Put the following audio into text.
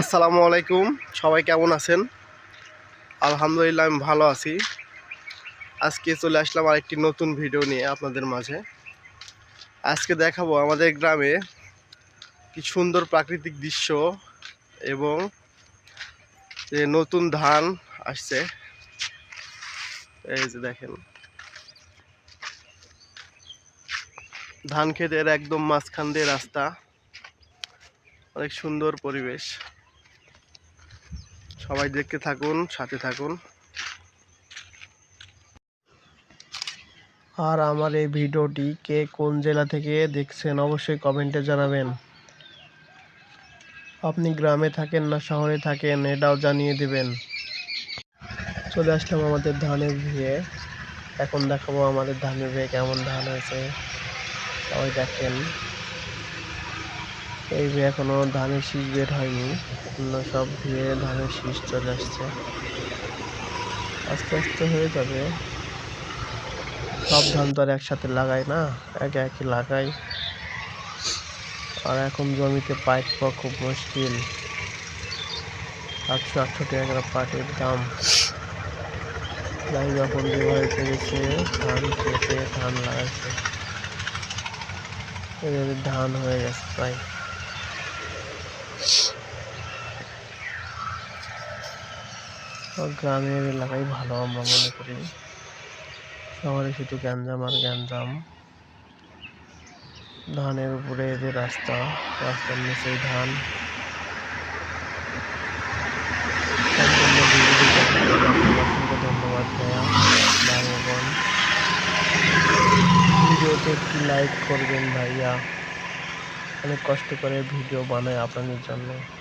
আসসালামু আলাইকুম। সবাই কেমন আছেন? আলহামদুলিল্লাহ আমি ভালো আছি। আজকে চলে আসলাম আরেকটি নতুন ভিডিও নিয়ে আপনাদের মাঝে। আজকে দেখাবো আমাদের গ্রামে কি সুন্দর প্রাকৃতিক দৃশ্য এবং যে নতুন ধান আসছে। এই যে দেখেন। ধান ক্ষেতের একদম মাঝখান দিয়ে রাস্তা। অনেক সুন্দর পরিবেশ। সবাই দেখতে থাকুন, সাথে থাকুন। আর আমার এই ভিডিওটি কে কোন জেলা থেকে দেখছেন অবশ্যই কমেন্টে জানাবেন। আপনি গ্রামে থাকেন না শহরে থাকেন, এটাও জানিয়ে দেবেন। চলে আসলাম আমাদের ধানের ভিড়ে এখন দেখাবো আমাদের ধানের ভিড়ে কেমন ধান হয়েছে। সবাই দেখেন। এই যে এখনও ধানের শীষ বের হয়নি, অন্য সব দিয়ে ধানের শীষ চলে আসছে। আস্তে আস্তে হয়ে যাবে। সব ধান তো আর একসাথে লাগাই না, একে একে লাগাই। আর এখন জমিতে পাইপ পাওয়া খুব মুশকিল। সাতশো আটশো টাকা পাটের দাম। যাই যখন যেভাবে পেরেছে, ধান কেটে ধান লাগাইছে। এভাবে ধান হয়ে গেছে প্রায়। গ্রামের এলাকায় ভালো আমরা মনে করি। শহরে শুধু গ্যাঞ্জাম আর গ্যাঞ্জাম। ধানের উপরে যে রাস্তা, রাস্তার নিচেই ধান। ধন্যবাদ ভাইয়া। ভাই ভিডিওতে একটি লাইক করবেন ভাইয়া। অনেক কষ্ট করে ভিডিও বানাই আপনাদের জন্য।